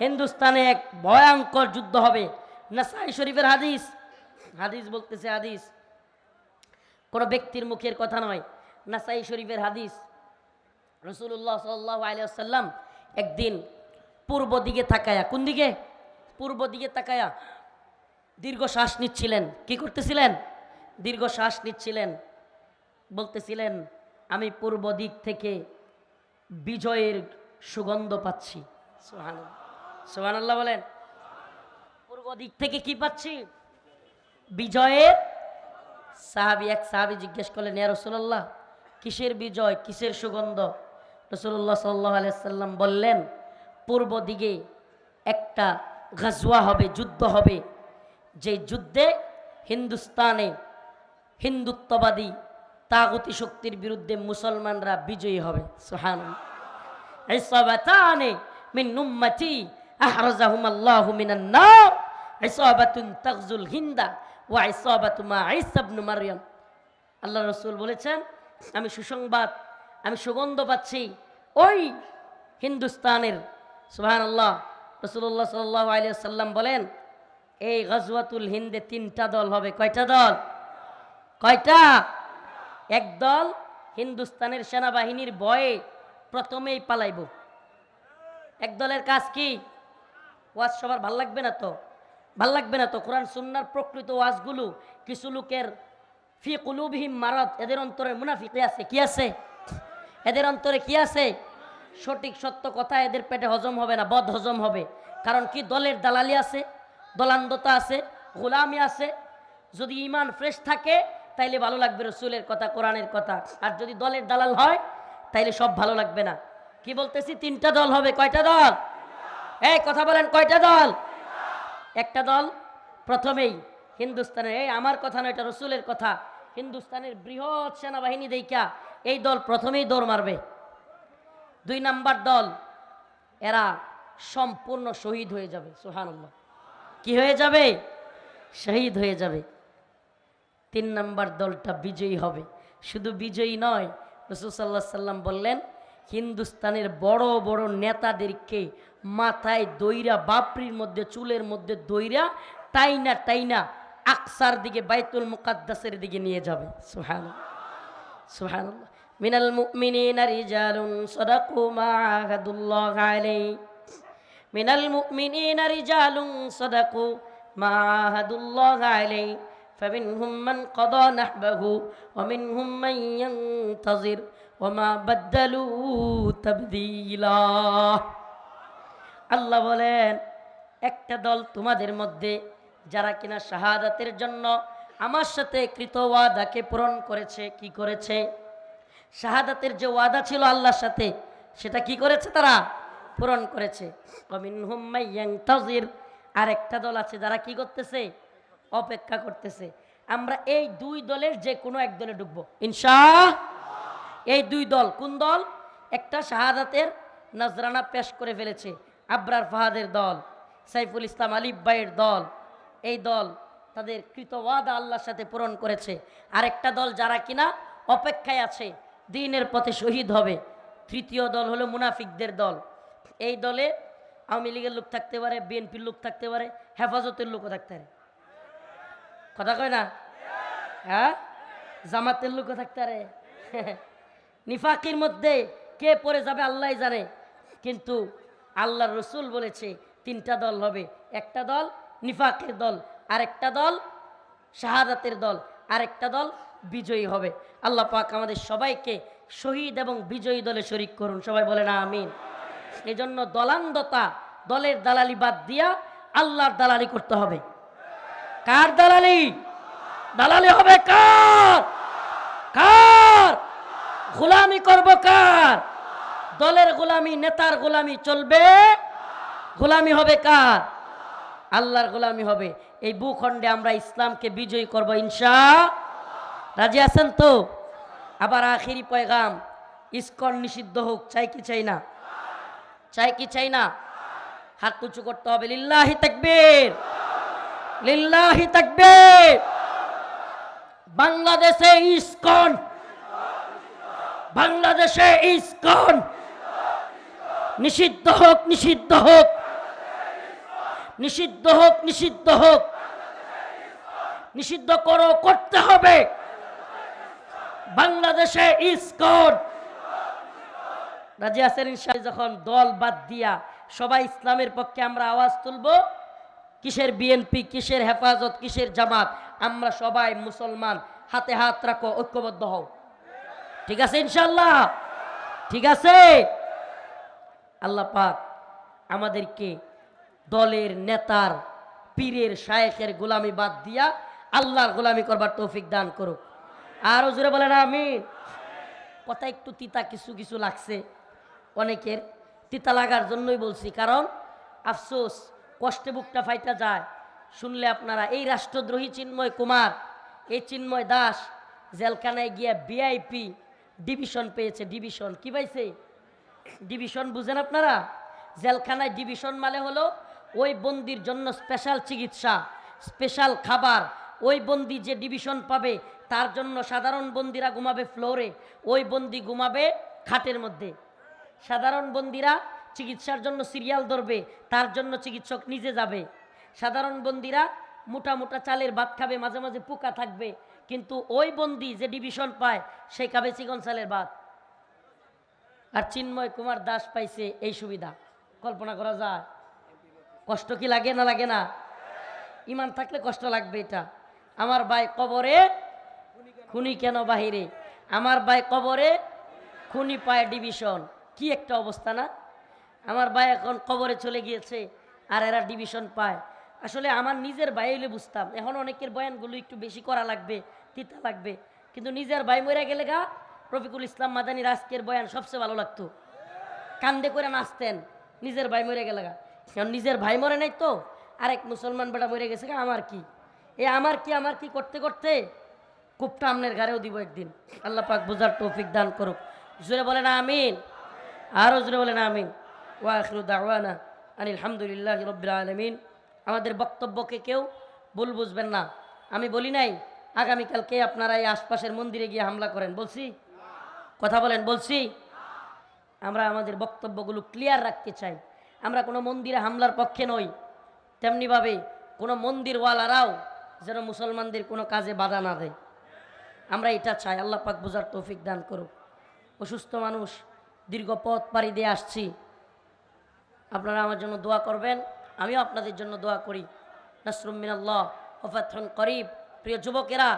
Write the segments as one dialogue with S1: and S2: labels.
S1: হিন্দুস্তানে এক ভয়ঙ্কর যুদ্ধ হবে। নাসাই শরীফের হাদিস। হাদিস বলতেছে হাদিস। কোনো ব্যক্তির মুখের কথা নয়। নাসাই শরীফের হাদিস। রসুল্লাহ সাল্লাহ আলিয়াল্লাম একদিন পূর্ব দিকে তাকায়া, কোন দিকে? পূর্ব দিকে তাকায়া দীর্ঘ শ্বাস নিচ্ছিলেন। কি করতেছিলেন? দীর্ঘ শ্বাস নিচ্ছিলেন। বলতেছিলেন, আমি পূর্ব দিক থেকে বিজয়ের সুগন্ধ পাচ্ছি। সোহান আল্লাহ বলেন। পূর্ব দিক থেকে কি পাচ্ছি? বিজয়ের সাহাবি, এক সাহাবি জিজ্ঞেস করলেন, ইয়া রসুল্লাহ কিসের বিজয়, কিসের সুগন্ধ? রসুল্লাহ সাল্লাহ আলাইসাল্লাম বললেন, পূর্ব দিকে একটা গাজওয়া হবে, যুদ্ধ হবে। যে যুদ্ধে হিন্দুস্তানে হিন্দুত্ববাদী তাগতি শক্তির বিরুদ্ধে মুসলমানরা বিজয়ী হবে। সোহান মিন উম্মতি আহরাজাহুম আল্লাহু মিনান নার, ইসাবাতুন তাগজুল হিন্দা ওয়া ইসাবাতু মা ঈসা ইবনে মারইয়াম। আল্লাহ রাসূল বলেছেন, আমি সুসংবাদ, আমি সুগন্ধ পাচ্ছি ওই হিন্দুস্তানের। সুবহানাল্লাহ, রাসূলুল্লাহ সাল্লাল্লাহু আলাইহি সাল্লাম বলেন, এই গজওয়াতুল হিন্দে তিনটা দল হবে। কয়টা দল? কয়টা? এক দল হিন্দুস্তানের সেনাবাহিনীর ভয়ে প্রথমেই পালাইব। এক দলের কাজ কি? ওয়াজ সবার ভালো লাগবে না তো? ভালো লাগবে না তো? কোরআন, সুন্নার প্রকৃত ওয়াজগুলো কিছু লোকের ফি কুলুবহিম মারত এদের অন্তরে মুনাফিকে আছে। কি আছে? এদের অন্তরে কি আছে? সঠিক সত্য কথা এদের পেটে হজম হবে না, বদ হজম হবে। কারণ কি? দলের দালালি আছে, দলান্দতা আছে, গোলামি আছে। যদি ইমান ফ্রেশ থাকে, তাইলে ভালো লাগবে রসুলের কথা, কোরআনের কথা। আর যদি দলের দালাল হয়, তাইলে সব ভালো লাগবে না। কি বলতেছি? তিনটা দল হবে। কয়টা দল? এই, কথা বলেন, কয়টা দল? একটা দল প্রথমেই হিন্দুস্তানের এই আমার কথা নয়, এটা রসুলের কথা। হিন্দুস্তানের বৃহৎ সেনাবাহিনী দেখা এই দল প্রথমেই দৌড় মারবে। দুই নাম্বার দল, এরা সম্পূর্ণ শহীদ হয়ে যাবে সোহানুল্লাহ কি হয়ে যাবে? শহীদ হয়ে যাবে। তিন নাম্বার দলটা বিজয়ী হবে। শুধু বিজয়ী নয়, রসুল সাল্লাহ সাল্লাম বললেন হিন্দুস্তানের বড় বড় নেতাদেরকে মাথায় দইরা বাপরির মধ্যে চুলের মধ্যে দইরা টাইনা টাইনা আকসার দিকে বাইতুল মুকাদ্দাসের দিকে নিয়ে যাবে সুহান সুহান মিনাল মুমিনিনা রিজালুন সাদাকু মা আহাদুল্লাহ আলাইহি মিনাল মুমিনিনা রিজালুন সাদাকু মা আহাদুল্লাহ আলাইহি فمنهم من قضى نحبه ومنهم من ينتظر ওমা বদ্দালু তবদিলা। আল্লাহ বলেন, একটা দল তোমাদের মধ্যে যারা কিনা শাহাদাতের জন্য আমার সাথে কৃত ওয়াদাকে পূরণ করেছে, কি করেছে? শাহাদাতের যে ওয়াদা ছিল আল্লাহর সাথে, সেটা কি করেছে তারা? পূরণ করেছে। আর একটা দল আছে যারা কি করতেছে? অপেক্ষা করতেছে। আমরা এই দুই দলের যে কোনো এক দলে ঢুকবো ইনশা এই দুই দল, কোন দল? একটা শাহাদাতের নজরানা পেশ করে ফেলেছে, আবরার ফাহাদের দল, সাইফুল ইসলাম আলিফ ভাইয়ের দল। এই দল তাদের কৃত ওয়াদা আল্লাহর সাথে পূরণ করেছে। আরেকটা দল যারা কিনা অপেক্ষায় আছে, দিনের পথে শহীদ হবে। তৃতীয় দল হলো মুনাফিকদের দল। এই দলে আওয়ামী লীগের লোক থাকতে পারে, বিএনপির লোক থাকতে পারে, হেফাজতের লোকও থাকতে পারে। কথা কয় না? হ্যাঁ? জামাতের লোকও থাকতে পারে। নিফাকির মধ্যে কে পড়ে যাবে আল্লাহ জানে। কিন্তু আল্লাহ রসুল বলেছে, তিনটা দল হবে। একটা দল নিফাকের দল, আরেকটা দল শাহাদাতের দল, আরেকটা দল বিজয়ী হবে। আল্লাহ পাক আমাদের সবাইকে শহীদ এবং বিজয়ী দলে শরিক করুন। সবাই বলে না আমিন। এই জন্য দলান্দতা দলের দালালি বাদ দিয়া আল্লাহর দালালি করতে হবে। কার দালালি? দালালি হবে কার কার গোলামি করব কার? দলের গোলামি, নেতার গোলামি চলবে? গোলামি হবে কার? আল্লাহর গোলামি হবে। এই ভূখণ্ডে আমরা ইসলামকে বিজয়ী করব, ইনশা রাজি আছেন তো? আবার আখিরি পয়গাম, ইস্কন নিষিদ্ধ হোক, চাই কি চাই না? চাই কি চাই না? হাত উঁচু করতে হবে। লিল্লাহি তাকবীর। লিল্লাহি তাকবীর। বাংলাদেশে ইস্কন বাংলাদেশে ইস্কন। নিষিদ্ধ হোক নিষিদ্ধ হোক। নিষিদ্ধ হোক নিষিদ্ধ হোক। নিষিদ্ধ করো, করতে হবে। বাংলাদেশে ইসকন। রাজি যখন দল বাদ দিয়া সবাই ইসলামের পক্ষে আমরা আওয়াজ তুলব, কিসের বিএনপি, কিসের হেফাজত, কিসের জামাত, আমরা সবাই মুসলমান, হাতে হাত রাখো, ঐক্যবদ্ধ হও। ঠিক আছে ইনশাল্লাহ ঠিক আছে? আল্লাহ পাক আমাদেরকে দলের নেতার, পীরের, শায়েখের গোলামি বাদ দিয়া আল্লাহর গোলামি করবার তৌফিক দান করুক। আরও জোরে বলেন আমি কথা একটু তিতা, কিছু কিছু লাগছে। অনেকের তিতা লাগার জন্যই বলছি, কারণ আফসোস, কষ্টে বুকটা ফাইটা যায়। শুনলে আপনারা, এই রাষ্ট্রদ্রোহী চিন্ময় কুমার, এই চিন্ময় দাস, জেলখানায় গিয়া বিআইপি ডিভিশন পেয়েছে ডিভিশন কি পাইছে? ডিভিশন বুঝেন আপনারা? জেলখানায় ডিভিশন মানে হলো ওই বন্দির জন্য স্পেশাল চিকিৎসা স্পেশাল খাবার। ওই বন্দি যে ডিভিশন পাবে, তার জন্য সাধারণ বন্দিরা ঘুমাবে ফ্লোরে ওই বন্দি ঘুমাবে খাটের মধ্যে। সাধারণ বন্দিরা চিকিৎসার জন্য সিরিয়াল ধরবে, তার জন্য চিকিৎসক নিজে যাবে। সাধারণ বন্দিরা মোটা মোটা চালের ভাত খাবে, মাঝে মাঝে পোকা থাকবে। কিন্তু ওই বন্দি যে ডিভিশন পায়, সেই চালের ভাত আর চিন্ময় কুমার দাস পাইছে এই সুবিধা। কল্পনা করা যায়। কষ্ট কি লাগে না লাগে না? ইমান থাকলে কষ্ট লাগবে এটা। আমার ভাই কবরে, খুনি কেন বাহিরে? আমার ভাই কবরে, খুনি পায় ডিভিশন কি একটা অবস্থা না? আমার ভাই এখন কবরে চলে গিয়েছে, আর এরা ডিভিশন পায়। আসলে আমার নিজের ভাই বুঝতাম। এখন অনেকের বয়ানগুলো একটু বেশি করা লাগবে, তিতা লাগবে। কিন্তু নিজের ভাই মরে গেলে গা, রফিকুল ইসলাম মাদানির আজকের বয়ান সবচেয়ে ভালো লাগতো। কান্দে করে নাচতেন, নিজের ভাই মরে গেলে গা। এখন নিজের ভাই মরে নাই তো, আরেক মুসলমান বেটা মরে গেছে গা, আমার কি? এ আমার কি আমার কি করতে করতে? কুপটা আমনের ঘরেও দিব একদিন। আল্লাহ পাক বুঝার তৌফিক দান করুক। জোরে বলেন আমিন। আরও জোরে বলেন আমিন। ওয়াখরু দাওয়ানা আনিল হামদুলিল্লাহ রব্বিল আলমিন। আমাদের বক্তব্যকে কেউ ভুল বুঝবেন না। আমি বলি নাই আগামীকালকে আপনারা এই আশপাশের মন্দিরে গিয়ে হামলা করেন? বলছি? কথা বলেন, বলছি? আমরা আমাদের বক্তব্যগুলো ক্লিয়ার রাখতে চাই। আমরা কোনো মন্দিরে হামলার পক্ষে নই। তেমনিভাবে কোনো মন্দিরওয়ালারাও যেন মুসলমানদের কোনো কাজে বাধা না দেয়। আমরা এটা চাই, আল্লাহ পাক বোঝার তৌফিক দান করুক। অসুস্থ মানুষ, দীর্ঘ পথ পাড়ি দিয়ে আসছি। আপনারা আমার জন্য দোয়া করবেন। আমিও আপনাদের জন্য দোয়া করি। নাসরুম মিনাল্লাহ ওফাতন করিব। প্রিয় যুবকেরা,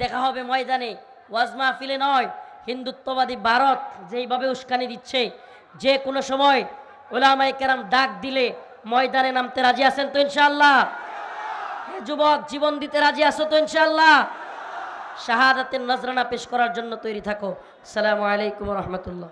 S1: দেখা হবে ময়দানে। ওয়াজ মাহফিলে নয়, হিন্দুত্ববাদী ভারত যেইভাবে উস্কানি দিচ্ছে, যে কোনো সময় ওলামাই কেরাম ডাক দিলে ময়দানে নামতে রাজি আছেন তো ইনশাআল্লাহ? হে যুবক, জীবন দিতে রাজি আছো তো ইনশাআল্লাহ? শাহাদাতের নজরানা পেশ করার জন্য তৈরি থাকো। সালামু আলাইকুম রহমতুল্লাহ।